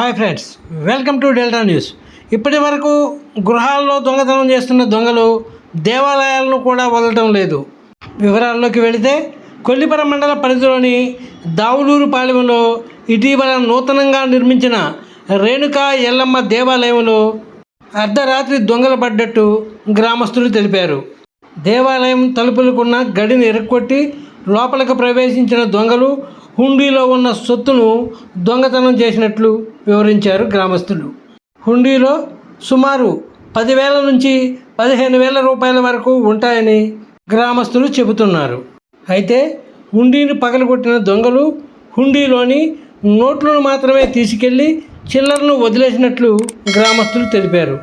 Hi friends welcome to Delta news. ఇప్పటి వరకు గృహాల్లో దొంగతనం చేస్తున్న దొంగలు దేవాలయాలను కూడా వదలటం లేదు. వివరాల్లోకి వెళితే కొల్లిపర మండల పరిధిలోని దావులూరు పాలెంలో ఇటీవల నూతనంగా నిర్మించిన రేణుకా ఎల్లమ్మ దేవాలయంలో అర్ధరాత్రి దొంగలు పడ్డట్టు గ్రామస్తులు తెలిపారు. దేవాలయం తలుపులకున్న గడిని ఎరుక్కొట్టి లోపలికి ప్రవేశించిన దొంగలు హుండీలో ఉన్న సొత్తును దొంగతనం చేసినట్లు వివరించారు గ్రామస్తులు. హుండీలో సుమారు పదివేల నుంచి పదిహేను వేల రూపాయల వరకు ఉంటాయని గ్రామస్తులు చెబుతున్నారు. అయితే హుండీని పగలగొట్టిన దొంగలు హుండీలోని నోట్లను మాత్రమే తీసుకెళ్ళి చిల్లరను వదిలేసినట్లు గ్రామస్తులు తెలిపారు.